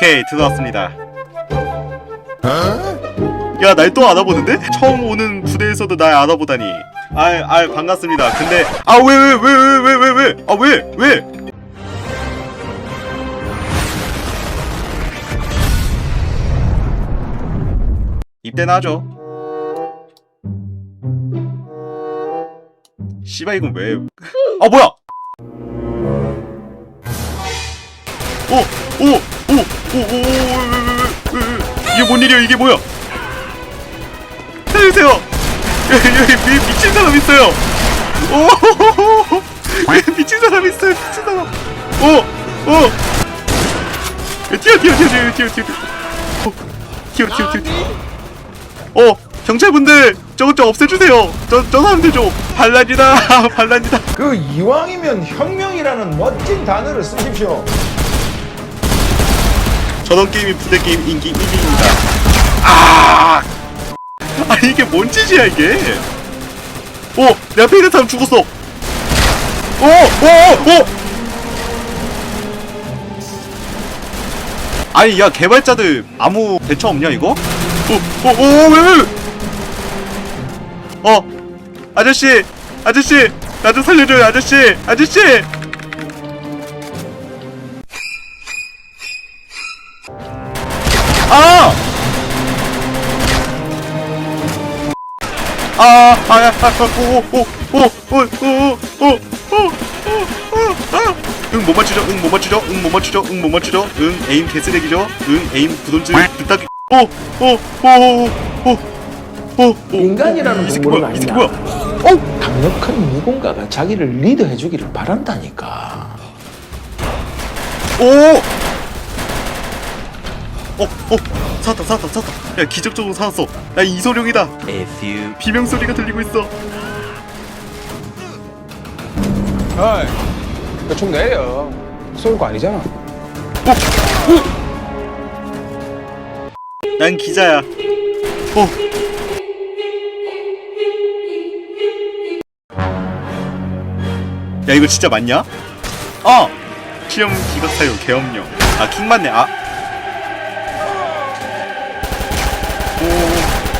오케이 들어왔습니다. 야 날 또 알아보는데? 처음 오는 부대에서도 날 알아보다니. 아이 아이 반갑습니다. 근데 아 왜 왜 왜 왜 왜 왜 왜 아 왜 왜? 이때나 아, 하죠. 씨발 이건 왜 아 뭐야? 오오 오. 이게 뭔 일이야? 이게 뭐야? 살려주세요! 여기 예, 예, 예, 미친 사람 있어요! 미친 사람 있어요! 미친 사람! 어! 어! 뛰어 뛰어 뛰어 뛰어 뛰어 뛰어 뛰어 뛰어 뛰어 뛰어 어! 경찰분들! 저거 좀 없애주세요! 저, 저 사람들 좀! 반란이다! 반란이다! 그 이왕이면 혁명이라는 멋진 단어를 쓰십시오! 저런 게임이 부대 게임 인기 1위입니다. 아! 아 이게 뭔 짓이야 이게? 오! 내 앞에 있는 사람 죽었어! 오! 오! 오! 오! 아니 야 개발자들 아무 대처 없냐 이거? 오! 오! 오! 왜! 왜? 어! 아저씨! 아저씨! 나 좀 살려줘요 아저씨! 아저씨! 아, 아, 아, 오, 오, 오, 오, 오, 오, 오, 응, 못 맞추죠? 응, 못 맞추죠? 응, 못 맞추죠? 응, 못 맞추죠? 응, 에임 개쓰레기죠? 응, 에임 부돈질 불딱 오, 오, 오, 오, 오, 오, 인간이라는 동물은 아니다. 어, 강력한 누군가가 자기를 리드해주기를 바란다니까. 오! 어, 어, 사다, 사다, 사다. 야, 기적적으로 사았어. 야, 이소룡이다. A few. 비명 소리가 들리고 있어. 어이, 이거 내려. 쏠 거 아니잖아. 어, 어. 난 기자야. 어, 야, 이거 진짜 맞냐? 어, 시험 기각 사유 개업령. 아, 킹 맞네. 아,